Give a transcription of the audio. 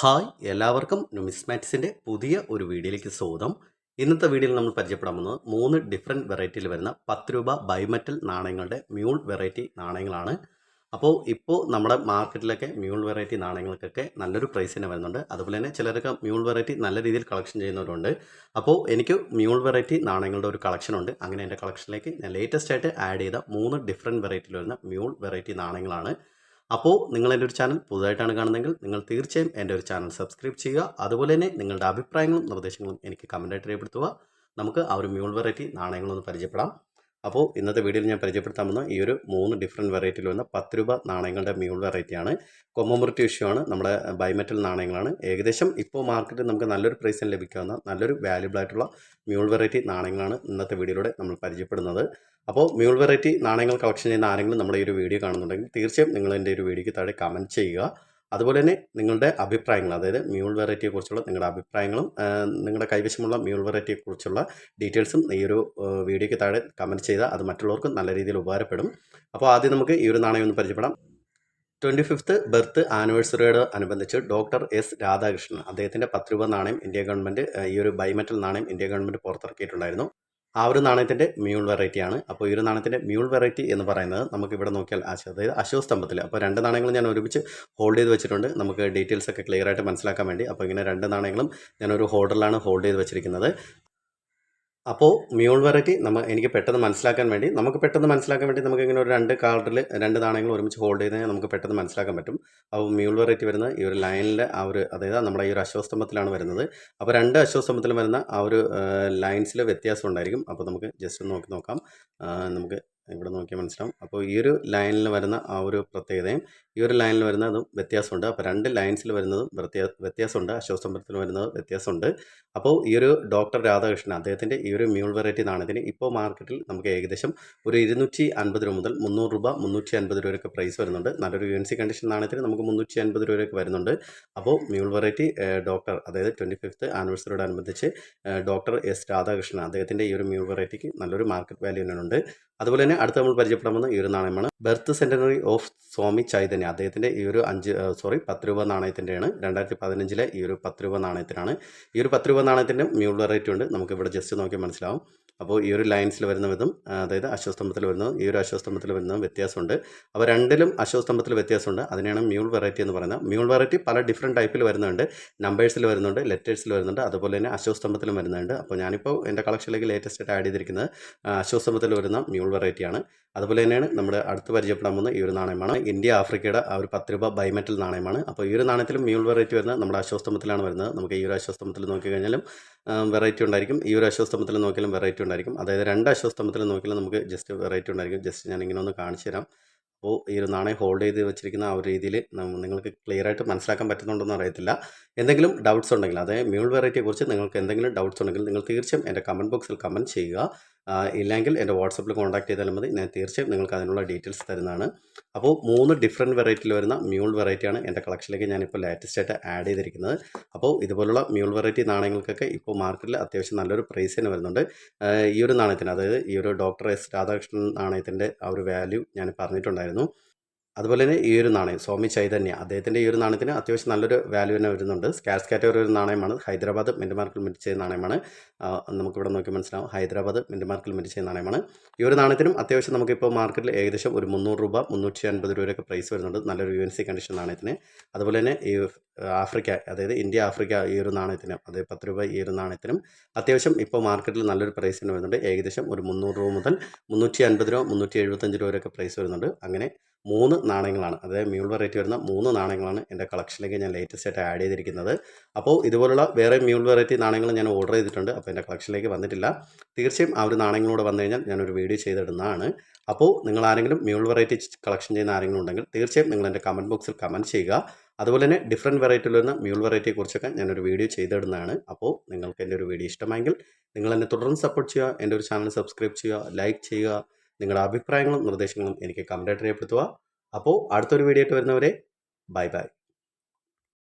Hi എല്ലാവർക്കും നുമിസ്മാറ്റിക്സിന്റെ പുതിയ ഒരു വീഡിയോയിലേക്ക് സ്വാഗതം. ഇന്നത്തെ വീഡിയോയിൽ നമ്മൾ പരിചയപ്പെടാൻ പോകുന്നത് മൂന്ന് ഡിഫറെന്റ് വെറൈറ്റിയിൽ വരുന്ന പത്ത് രൂപ ബൈമെറ്റൽ നാണയങ്ങളുടെ മ്യൂൾ വെറൈറ്റി നാണയങ്ങളാണ്. അപ്പോൾ ഇപ്പോൾ നമ്മുടെ മാർക്കറ്റിലൊക്കെ മ്യൂൾ വെറൈറ്റി നാണയങ്ങൾക്കൊക്കെ നല്ലൊരു പ്രൈസ് തന്നെ വരുന്നുണ്ട്. അതുപോലെ തന്നെ ചിലരൊക്കെ മ്യൂൾ വെറൈറ്റി നല്ല രീതിയിൽ കളക്ഷൻ ചെയ്യുന്നവരുണ്ട്. അപ്പോൾ എനിക്ക് മ്യൂൾ വെറൈറ്റി നാണയങ്ങളുടെ ഒരു കളക്ഷൻ ഉണ്ട്. അങ്ങനെ എന്റെ കളക്ഷനിലേക്ക് ഞാൻ ലേറ്റസ്റ്റ് ആയിട്ട് ആഡ് ചെയ്ത മൂന്ന് ഡിഫറെന്റ് വെറൈറ്റിയിൽ വരുന്ന മ്യൂൾ വെറൈറ്റി നാണയങ്ങളാണ്. അപ്പോൾ നിങ്ങൾ എന്റെ ഒരു ചാനൽ പുതുതായിട്ടാണ് കാണുന്നതെങ്കിൽ നിങ്ങൾ തീർച്ചയായും എന്റെ ഒരു ചാനൽ സബ്സ്ക്രൈബ് ചെയ്യുക. അതുപോലെ തന്നെ നിങ്ങളുടെ അഭിപ്രായങ്ങളും നിർദ്ദേശങ്ങളും എനിക്ക് കമന്റായിട്ട് രേഖപ്പെടുത്തുക. നമുക്ക് ആ ഒരു മ്യൂൾ വെറൈറ്റി നാണയങ്ങളൊന്ന് പരിചയപ്പെടാം. അപ്പോൾ ഇന്നത്തെ വീഡിയോയിൽ ഞാൻ പരിചയപ്പെടുത്താൻ വന്ന ഈ ഒരു മൂന്ന് ഡിഫറെന്റ് വെറൈറ്റിയിൽ വന്ന പത്ത് രൂപ നാണയങ്ങളുടെ മ്യൂൾ വെറൈറ്റിയാണ് കൊമ്മമൃത്യു ഇഷ്യൂ ആണ്. നമ്മുടെ ബൈമെറ്റൽ നാണയങ്ങളാണ്. ഏകദേശം ഇപ്പോൾ മാർക്കറ്റിൽ നമുക്ക് നല്ലൊരു പ്രൈസിന് ലഭിക്കാവുന്ന നല്ലൊരു വാല്യുബിൾ ആയിട്ടുള്ള മ്യൂൾ വെറൈറ്റി നാണയങ്ങളാണ് ഇന്നത്തെ വീഡിയോയിലൂടെ നമ്മൾ പരിചയപ്പെടുന്നത്. അപ്പോൾ മ്യൂൾ വെറൈറ്റി നാണയങ്ങൾ കളക്ഷൻ ചെയ്യുന്ന ആരെങ്കിലും നമ്മുടെ ഈ ഒരു വീഡിയോ കാണുന്നുണ്ടെങ്കിൽ തീർച്ചയായും നിങ്ങൾ എന്റെ ഒരു വീഡിയോയ്ക്ക് താഴെ കമന്റ് ചെയ്യുക. അതുപോലെ തന്നെ നിങ്ങളുടെ അഭിപ്രായങ്ങൾ അതായത് മ്യൂൾ വെറൈറ്റിയെക്കുറിച്ചുള്ള നിങ്ങളുടെ അഭിപ്രായങ്ങളും നിങ്ങളുടെ കൈവശമുള്ള മ്യൂൾ വെറൈറ്റിയെക്കുറിച്ചുള്ള ഡീറ്റെയിൽസും ഈ ഒരു വീഡിയോയ്ക്ക് താഴെ കമന്റ് ചെയ്താൽ അത് മറ്റുള്ളവർക്കും നല്ല രീതിയിൽ ഉപകാരപ്പെടും. അപ്പോൾ ആദ്യം നമുക്ക് ഈ ഒരു നാണയം ഒന്ന് പരിചയപ്പെടാം. ട്വന്റി ഫിഫ്ത്ത് ബർത്ത് ആനിവേഴ്സറിയോട് അനുബന്ധിച്ച് ഡോക്ടർ എസ് രാധാകൃഷ്ണൻ അദ്ദേഹത്തിന്റെ പത്ത് രൂപ നാണയം ഇന്ത്യ ഗവൺമെന്റ് ഈ ഒരു ബൈമെറ്റൽ നാണയം ഇന്ത്യ ഗവൺമെന്റ് പുറത്തിറക്കിയിട്ടുണ്ടായിരുന്നു. ആ ഒരു നാണയത്തിന്റെ മ്യൂൾ വെറൈറ്റിയാണ് അപ്പോൾ ഈ ഒരു നാണയത്തിന്റെ മ്യൂൾ വെറൈറ്റി എന്ന് പറയുന്നത് നമുക്ക് ഇവിടെ നോക്കിയാൽ അതായത് അശോസ്തംഭത്തിൽ അപ്പോൾ രണ്ട് നാണയങ്ങളും ഞാൻ ഒരുമിച്ച് ഹോൾഡ് ചെയ്ത് വെച്ചിട്ടുണ്ട്. നമുക്ക് ഡീറ്റെയിൽസ് ഒക്കെ ക്ലിയർ ആയിട്ട് മനസ്സിലാക്കാൻ വേണ്ടി. അപ്പോൾ ഇങ്ങനെ രണ്ട് നാണയങ്ങളും ഞാൻ ഞാനൊരു ഹോൾഡറിലാണ് ഹോൾഡ് ചെയ്ത് വെച്ചിരിക്കുന്നത്. അപ്പോൾ മ്യൂൾ വെറൈറ്റി നമ്മൾ എനിക്ക് പെട്ടെന്ന് മനസ്സിലാക്കാൻ വേണ്ടി നമുക്ക് പെട്ടെന്ന് മനസ്സിലാക്കാൻ വേണ്ടി നമുക്ക് ഇങ്ങനെ ഒരു രണ്ട് കാർഡിൽ രണ്ട് നാണയങ്ങൾ ഒരുമിച്ച് ഹോൾഡ് ചെയ്ത് നമുക്ക് പെട്ടെന്ന് മനസ്സിലാക്കാൻ പറ്റും. അപ്പോൾ മ്യൂൾ വെറൈറ്റി വരുന്ന ഈ ഒരു ലൈനിലെ ആ ഒരു അതായത് നമ്മുടെ ഈ ഒരു അശ്വസ്തംഭത്തിലാണ് വരുന്നത്. അപ്പോൾ രണ്ട് അശ്വസ്തംഭത്തിലും വരുന്ന ആ ഒരു ലൈൻസിൽ വ്യത്യാസം ഉണ്ടായിരിക്കും. അപ്പോൾ നമുക്ക് ജസ്റ്റ് ഒന്ന് നോക്കി നോക്കാം. നമുക്ക് ഇവിടെ നോക്കിയാൽ മനസ്സിലാവും. അപ്പോൾ ഈ ഒരു ലൈനിൽ വരുന്ന ആ ഒരു പ്രത്യേകതയും ഈ ഒരു ലൈനിൽ വരുന്നതും വ്യത്യാസമുണ്ട്. അപ്പോൾ രണ്ട് ലൈൻസിൽ വരുന്നതും വ്യത്യാ- വ്യത്യാസമുണ്ട്. അശ്വസ്തംഭത്തിൽ വരുന്നത് വ്യത്യാസമുണ്ട്. അപ്പോൾ ഈ ഒരു ഡോക്ടർ രാധാകൃഷ്ണൻ അദ്ദേഹത്തിന്റെ ഈ ഒരു മ്യൂൾ വെറൈറ്റി നാണയത്തിന് ഇപ്പോൾ മാർക്കറ്റിൽ നമുക്ക് ഏകദേശം ഒരു ഇരുന്നൂറ്റി അൻപത് രൂപ മുതൽ മുന്നൂറ് രൂപ മുന്നൂറ്റി അൻപത് രൂപയൊക്കെ പ്രൈസ് വരുന്നുണ്ട്. നല്ലൊരു യു എൻ സി കണ്ടീഷൻ നാണയത്തിന് നമുക്ക് മുന്നൂറ്റി അൻപത് രൂപയൊക്കെ വരുന്നുണ്ട്. അപ്പോൾ മ്യൂൾ വെറൈറ്റി ഡോക്ടർ അതായത് ട്വന്റി ഫിഫ്ത്ത് ആനിവേഴ്സറിയോടനുബന്ധിച്ച് ഡോക്ടർ എസ് രാധാകൃഷ്ണൻ അദ്ദേഹത്തിന്റെ ഈ ഒരു മ്യൂൾ വെറൈറ്റിക്ക് നല്ലൊരു മാർക്കറ്റ് വാല്യൂ തന്നെയുണ്ട്. അതുപോലെ തന്നെ അടുത്ത നമ്മൾ പരിചയപ്പെടാൻ ഈ ഒരു നാണയമാണ്. Birth centenary of Swami Chaitanya അദ്ദേഹത്തിന്റെ ഈ ഒരു അഞ്ച് സോറി പത്ത് രൂപ നാണയത്തിന്റെയാണ് രണ്ടായിരത്തി പതിനഞ്ചിലെ ഈ ഒരു പത്ത് രൂപ നാണയത്തിനാണ്. ഈ ഒരു പത്ത് രൂപ നാണയത്തിന്റെ മ്യൂൾ വെറൈറ്റി ഉണ്ട്. നമുക്ക് ഇവിടെ ജസ്റ്റ് നോക്കി മനസ്സിലാവും. അപ്പോൾ ഈ ഒരു ലൈൻസിൽ വരുന്ന വിധം അതായത് അശ്വസ്തംഭത്തിൽ വരുന്ന ഈ ഒരു അശ്വസ്തംഭത്തിൽ വരുന്നതും വ്യത്യാസമുണ്ട്. അപ്പോൾ രണ്ടിലും അശ്വസ്തംഭത്തിൽ വ്യത്യാസമുണ്ട്. അതിനെയാണ് മ്യൂൾ വെറൈറ്റി എന്ന് പറയുന്നത്. മ്യൂൾ വെറൈറ്റി പല ഡിഫറെന്റ് ടൈപ്പിൽ വരുന്നുണ്ട്. നമ്പേഴ്സിൽ വരുന്നുണ്ട് ലെറ്റേഴ്സിൽ വരുന്നുണ്ട് അതുപോലെ തന്നെ അശ്വസ്തംഭത്തിലും വരുന്നുണ്ട്. അപ്പോൾ ഞാനിപ്പോൾ എന്റെ കളക്ഷനിലേക്ക് ലേറ്റസ്റ്റ് ആയിട്ട് ആഡ് ചെയ്തിരിക്കുന്നത് അശ്വസ്തംഭത്തിൽ വരുന്ന മ്യൂൾ വെറൈറ്റിയാണ് അതുപോലെ തന്നെയാണ് നമ്മുടെ അടുത്ത് പരിചയപ്പെടാൻ പോകുന്ന ഈ ഒരു നാണയമാണ്. ഇന്ത്യ ആഫ്രിക്കയുടെ ആ ഒരു പത്ത് രൂപ ബൈമെറ്റൽ നാണയമാണ്. അപ്പോൾ ഈ ഒരു നാണയത്തിലും മ്യൂൾ വെറൈറ്റി വരുന്നത് നമ്മുടെ അശ്വസ്തംഭത്തിലാണ് വരുന്നത്. നമുക്ക് ഈ ഒരു അശ്വസ്തംഭത്തിൽ നോക്കിക്കഴിഞ്ഞാലും വെറൈറ്റി ഉണ്ടായിരിക്കും. ഈ ഒരു അശ്വസ്തംഭത്തിൽ നോക്കിയാലും വെറൈറ്റി ഉണ്ടായിരിക്കും. അതായത് രണ്ട് അശ്വസ്തംഭത്തിൽ നോക്കിയാൽ നമുക്ക് ജസ്റ്റ് വെറൈറ്റി ഉണ്ടായിരിക്കും. ജസ്റ്റ് ഞാൻ ഇങ്ങനെ ഒന്ന് കാണിച്ചു തരാം. അപ്പോൾ ഈ ഒരു നാണയം ഹോൾഡ് ചെയ്ത് വെച്ചിരിക്കുന്ന ആ ഒരു രീതിയിൽ നിങ്ങൾക്ക് ക്ലിയർ ആയിട്ട് മനസ്സിലാക്കാൻ പറ്റുന്നുണ്ടെന്ന് അറിയത്തില്ല. എന്തെങ്കിലും ഡൗട്ട്സ് ഉണ്ടെങ്കിൽ അതായത് മ്യൂൾ വെറൈറ്റിയെക്കുറിച്ച് നിങ്ങൾക്ക് എന്തെങ്കിലും ഡൗട്ട്സ് ഉണ്ടെങ്കിൽ നിങ്ങൾ തീർച്ചയായും എന്റെ കമന്റ് ബോക്സിൽ കമന്റ് ചെയ്യുക. ഇല്ലെങ്കിൽ എന്റെ വാട്സപ്പിൽ കോൺടാക്ട് ചെയ്താലും മതി. ഞാൻ തീർച്ചയായും നിങ്ങൾക്ക് അതിനുള്ള ഡീറ്റെയിൽസ് തരുന്നതാണ്. അപ്പോൾ മൂന്ന് ഡിഫറെന്റ് വെറൈറ്റിയിൽ വരുന്ന മ്യൂൾ വെറൈറ്റിയാണ് എന്റെ കളക്ഷനിലേക്ക് ഞാനിപ്പോൾ ലേറ്റസ്റ്റ് ആയിട്ട് ആഡ് ചെയ്തിരിക്കുന്നത്. അപ്പോൾ ഇതുപോലുള്ള മ്യൂൾ വെറൈറ്റി നാണയങ്ങൾക്കൊക്കെ ഇപ്പോൾ മാർക്കറ്റിൽ അത്യാവശ്യം നല്ലൊരു പ്രൈസ് തന്നെ വരുന്നുണ്ട്. ഈ ഒരു നാണയത്തിന് അതായത് ഈ ഒരു ഡോക്ടർ എസ് രാധാകൃഷ്ണൻ നാണയത്തിന്റെ ആ ഒരു വാല്യൂ ഞാൻ പറഞ്ഞിട്ടുണ്ടായിരുന്നു അതുപോലെ തന്നെ ഈ ഒരു നാണയം സ്വാമി ചൈതന്യ അദ്ദേഹത്തിന്റെ ഈ ഒരു നാണയത്തിന് അത്യാവശ്യം നല്ലൊരു വാല്യൂ തന്നെ വരുന്നുണ്ട്. സ്കാസ് കാറ്റഗറി ഒരു നാണയമാണ്. ഹൈദരാബാദ് മിന്റ് മാർക്കിൽ മിന്റ് ചെയ്ത നാണയമാണ്. നമുക്കിവിടെ നോക്കി മനസ്സിലാവും. ഹൈദരാബാദ് മിന്റ് മാർക്കിൽ മിന്റ് ചെയ്ത നാണയമാണ്. ഈ ഒരു നാണയത്തിനും അത്യാവശ്യം നമുക്കിപ്പോൾ മാർക്കറ്റിൽ ഏകദേശം ഒരു മുന്നൂറ് രൂപ മുന്നൂറ്റി അൻപത് രൂപയൊക്കെ പ്രൈസ് വരുന്നുണ്ട്. നല്ലൊരു യു എൻ സി കണ്ടീഷൻ നാണയത്തിന്. അതുപോലെ തന്നെ ഈ ആഫ്രിക്ക അതായത് ഇന്ത്യ ആഫ്രിക്ക ഈ ഒരു നാണയത്തിനും അതായത് പത്ത് രൂപ ഈ ഒരു നാണയത്തിനും അത്യാവശ്യം ഇപ്പോൾ മാർക്കറ്റിൽ നല്ലൊരു പ്രൈസ് തന്നെ വരുന്നുണ്ട്. ഏകദേശം ഒരു മുന്നൂറ് രൂപ മുതൽ മുന്നൂറ്റി അൻപത് രൂപ മുന്നൂറ്റി എഴുപത്തഞ്ച് രൂപ വരെയൊക്കെ പ്രൈസ് വരുന്നുണ്ട്. അങ്ങനെ മൂന്ന് നാണയങ്ങളാണ്. അതായത് മ്യൂൾ വെറൈറ്റി വരുന്ന മൂന്ന് നാണയങ്ങളാണ് എന്റെ കളക്ഷനിലേക്ക് ഞാൻ ലേറ്റസ്റ്റ് ആയിട്ട് ആഡ് ചെയ്തിരിക്കുന്നത്. അപ്പോൾ ഇതുപോലുള്ള വേറെ മ്യൂൾ വെറൈറ്റി നാണയങ്ങൾ ഞാൻ ഓർഡർ ചെയ്തിട്ടുണ്ട്. അപ്പോൾ എന്റെ കളക്ഷനിലേക്ക് വന്നിട്ടില്ല. തീർച്ചയായും ആ ഒരു നാണയങ്ങളോട് വന്നു കഴിഞ്ഞാൽ ഞാനൊരു വീഡിയോ ചെയ്തിടുന്നതാണ് അപ്പോൾ നിങ്ങൾ ആരെങ്കിലും മ്യൂൾ വെറൈറ്റി കളക്ഷൻ ചെയ്യുന്ന ആരെങ്കിലും ഉണ്ടെങ്കിൽ തീർച്ചയായും നിങ്ങൾ എന്റെ കമന്റ് ബോക്സിൽ കമന്റ് ചെയ്യുക. അതുപോലെ തന്നെ ഡിഫറെന്റ് വെറൈറ്റിയിൽ വരുന്ന മ്യൂൾ വെറൈറ്റിയെ കുറിച്ചൊക്കെ ഞാനൊരു വീഡിയോ ചെയ്തിടുന്നതാണ്. അപ്പോൾ നിങ്ങൾക്ക് എന്റെ ഒരു വീഡിയോ ഇഷ്ടമായെങ്കിൽ നിങ്ങൾ എന്നെ തുടർന്ന് സപ്പോർട്ട് ചെയ്യുക. എന്റെ ഒരു ചാനൽ സബ്സ്ക്രൈബ് ചെയ്യുക ലൈക്ക് ചെയ്യുക. നിങ്ങളുടെ അഭിപ്രായങ്ങളും നിർദ്ദേശങ്ങളും എനിക്ക് കമന്റായിട്ട് രേഖപ്പെടുത്തുക. അപ്പോൾ അടുത്തൊരു വീഡിയോ ആയിട്ട് വരുന്നവരെ ബൈ ബൈ